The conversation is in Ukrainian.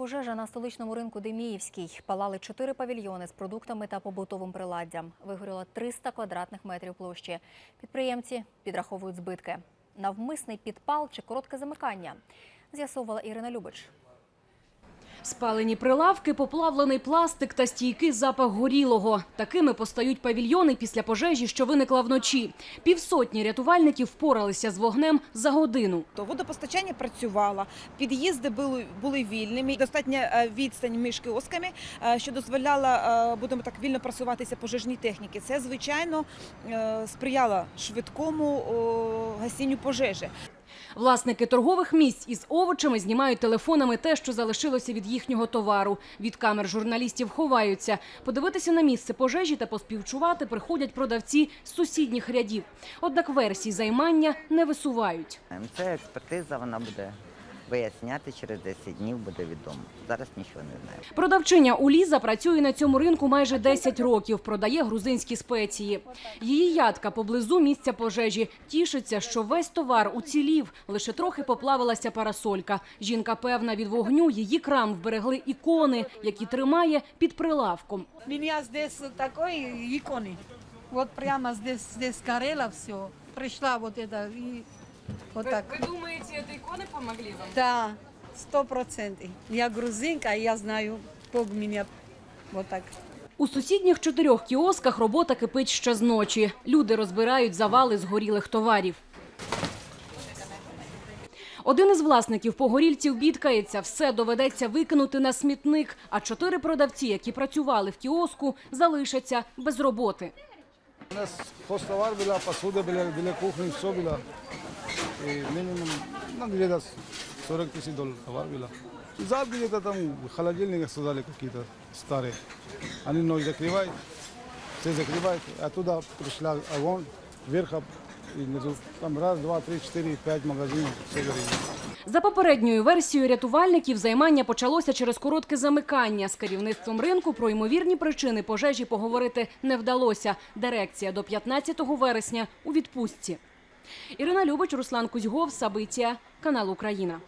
Пожежа на столичному ринку Деміївський. Палали чотири павільйони з продуктами та побутовим приладдям. Вигоріло 300 квадратних метрів площі. Підприємці підраховують збитки. Навмисний підпал чи коротке замикання. З'ясовувала Ірина Любич. Спалені прилавки, поплавлений пластик та стійкий запах горілого. Такими постають павільйони після пожежі, що виникла вночі. Півсотні рятувальників впоралися з вогнем за годину. То водопостачання працювало, під'їзди були, вільними, достатня е, відстань між кіосками, е, що дозволяла, е, будемо так, вільно просуватися пожежній техніці. Це, звичайно, сприяло швидкому гасінню пожежі. Власники торгових місць із овочами знімають телефонами те, що залишилося від їхнього товару. Від камер журналістів ховаються. Подивитися на місце пожежі та поспівчувати приходять продавці з сусідніх рядів. Однак версій займання не висувають. Це експертиза, вона буде виясняти через 10 днів, буде відомо. Зараз нічого не знаю. Продавчиня Уліза працює на цьому ринку майже 10 років, продає грузинські спеції. Її ядка поблизу місця пожежі тішиться, що весь товар уцілів, лише трохи поплавилася парасолька. Жінка певна від вогню, її крам вберегли ікони, які тримає під прилавком. У меня здесь такой иконы. Вот прямо здесь, здесь горело все. Пришла вот это и вот так. Ви думаєте, ці ікони допомогли вам? Да, сто процентов. Я грузинка, и я знаю, Бог меня вот так. У сусідніх чотирьох кіосках робота кипить ще з ночі. Люди розбирають завали згорілих товарів. Один із власників погорільців бідкається, все доведеться викинути на смітник, а чотири продавці, які працювали в кіоску, залишаться без роботи. У нас хостовар была, посуда была, для кухни, все было. И минимум, ну, где-то 40 тысяч долларов товар было. И зад где-то там холодильники создали какие-то старые. Они ночь закрывают, все закрывают, оттуда пришла огонь, вверх, и внизу. Там раз, два, три, четыре, пять магазинов, все горело. За попередньою версією рятувальників, займання почалося через коротке замикання. З керівництвом ринку про ймовірні причини пожежі поговорити не вдалося. Дирекція до 15 вересня у відпустці. Ірина Любич, Руслан Кузьгов, Сабиття, канал Україна.